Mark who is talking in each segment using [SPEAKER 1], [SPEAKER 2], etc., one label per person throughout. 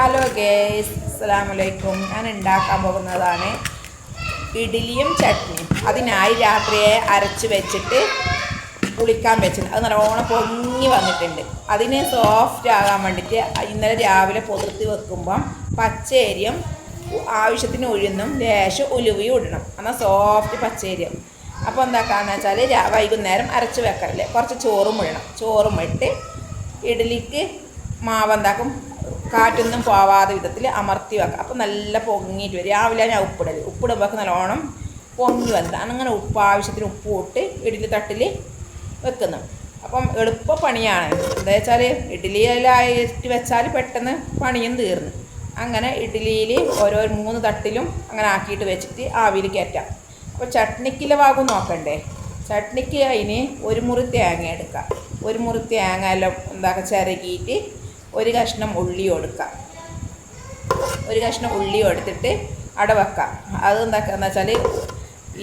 [SPEAKER 1] Hello guys അസ്സലാമലൈക്കും ഞാൻ ഉണ്ടാക്കാൻ പോകുന്നതാണ് ഇഡ്ഡലിയും ചട്നിയും. അതിനായി രാത്രിയെ അരച്ച് വെച്ചിട്ട് കുളിക്കാൻ വെച്ചിട്ടുണ്ട്. അത് നല്ലോണം പൊങ്ങി വന്നിട്ടുണ്ട്. അതിനെ സോഫ്റ്റ് ആകാൻ വേണ്ടിയിട്ട് ഇന്നലെ രാവിലെ പൊതിർത്തി വെക്കുമ്പം പച്ചേരിയും ആവശ്യത്തിന് ഉഴുന്നും ലേശം ഉലുവയും ഇടണം. എന്നാൽ സോഫ്റ്റ് പച്ചേരിയും അപ്പോൾ എന്താക്കാന്ന് വെച്ചാൽ വൈകുന്നേരം അരച്ച് വെക്കാറില്ലേ കുറച്ച് ചോറും ഇടണം. ചോറും ഇട്ട് ഇഡ്ഡലിക്ക് മാവ് എന്താക്കും? കാറ്റൊന്നും പോവാതെ വിധത്തിൽ അമർത്തി വെക്കുക അപ്പം നല്ല പൊങ്ങിയിട്ട് വരും. രാവിലെ ഞാൻ ഉപ്പിടൽ ഉപ്പിടുമ്പോൾ നല്ലോണം പൊങ്ങി വന്നത് അങ്ങനെ ഉപ്പ് ആവശ്യത്തിന് ഉപ്പ് ഇട്ട് ഇഡ്ഡലി തട്ടിൽ വെക്കുന്നു. അപ്പം എളുപ്പ പണിയാണ്. എന്താ വെച്ചാൽ ഇഡ്ഡലിയിലായിട്ട് വെച്ചാൽ പെട്ടെന്ന് പണിയും തീർന്നു. അങ്ങനെ ഇഡ്ഡലിയിൽ ഓരോ മൂന്ന് തട്ടിലും അങ്ങനെ ആക്കിയിട്ട് വെച്ചിട്ട് ആവിയിൽ കയറ്റാം അപ്പോൾ ചട്നിക്കിലെ ഭാഗം നോക്കണ്ടേ? ചട്നിക്ക് അതിന് ഒരു മുറി തേങ്ങ എടുക്കാം. ഒരു മുറി തേങ്ങ എല്ലാം എന്താക്കുക ചിരകിയിട്ട് ഒരു കഷ്ണം ഉള്ളി കൊടുക്കാം ഒരു കഷ്ണം ഉള്ളി കൊടുത്തിട്ട് അട വെക്കാം. അത് എന്താക്കാന്ന് വെച്ചാൽ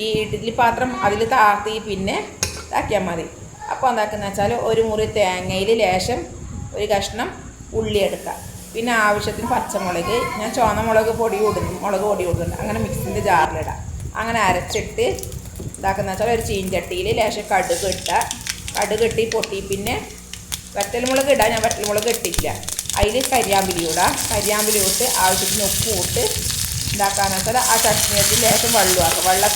[SPEAKER 1] ഈ ഇഡ്ഡലി പാത്രം അതിൽ താത്തി പിന്നെ ഇതാക്കിയാൽ മതി. അപ്പോൾ എന്താക്കുന്ന വെച്ചാൽ ഒരു മുറി തേങ്ങയിൽ ലേശം ഒരു കഷ്ണം ഉള്ളി എടുക്കാം. പിന്നെ ആവശ്യത്തിന് പച്ചമുളക് ഞാൻ ചുവന്ന മുളക് പൊടി ഇടുന്നു മുളക് പൊടി ഇടുന്നുണ്ട് അങ്ങനെ മിക്സിന്റെ ജാറിലിടാം. അങ്ങനെ അരച്ചിട്ട് ഇതാക്കുന്ന വെച്ചാൽ ഒരു ചീഞ്ചട്ടിയിൽ ലേശം കടുക് ഇട്ടുക കടുക് ഇട്ടി പൊട്ടി പിന്നെ വറ്റൽമുളക് ഇടാൻ ഞാൻ വറ്റൽമുളക് ഇട്ടിട്ടില്ല. അതിൽ കരിയാമ്പിലി ഇടാം. കരിയാമ്പിലി ഇട്ട് ആവശ്യത്തിന് ഉപ്പ് ഇട്ട് ഉണ്ടാക്കാന്ന് വെച്ചാൽ ആ ചട്നിയത്തിൽ ലേശം വെള്ളം ആക്കാം. വെള്ളം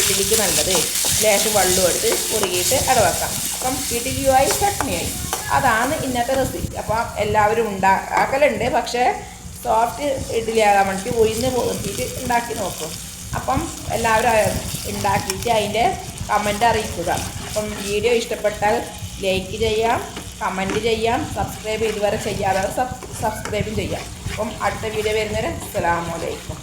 [SPEAKER 1] ഇഡ്ഡലിക്ക് നല്ലത്. ലേശം വെള്ളം എടുത്ത് കുറുകിയിട്ട് ഇടവാക്കാം അപ്പം ഇഡ്ഡലിയുമായി ചട്നിയായി. അതാണ് ഇന്നത്തെ റെസിപ്പി അപ്പം എല്ലാവരും ഉണ്ടാക്കലുണ്ട് പക്ഷേ സോഫ്റ്റ് ഇഡ്ഡലി ആകാൻ വേണ്ടി ഒഴിഞ്ഞ് പോകിയിട്ട് ഉണ്ടാക്കി നോക്കും. അപ്പം എല്ലാവരും ഉണ്ടാക്കിയിട്ട് അതിന്റെ കമന്റ് അറിയിക്കുക. അപ്പം വീഡിയോ ഇഷ്ടപ്പെട്ടാൽ ലൈക്ക് ചെയ്യാം കമന്റ് ചെയ്യാം സബ്സ്ക്രൈബ് ഇതുവരെ ചെയ്യാതെ സബ് സബ്സ്ക്രൈബും ചെയ്യാം. അപ്പം അടുത്ത വീഡിയോ വരുന്നവരെ അസ്സലാമലൈക്കും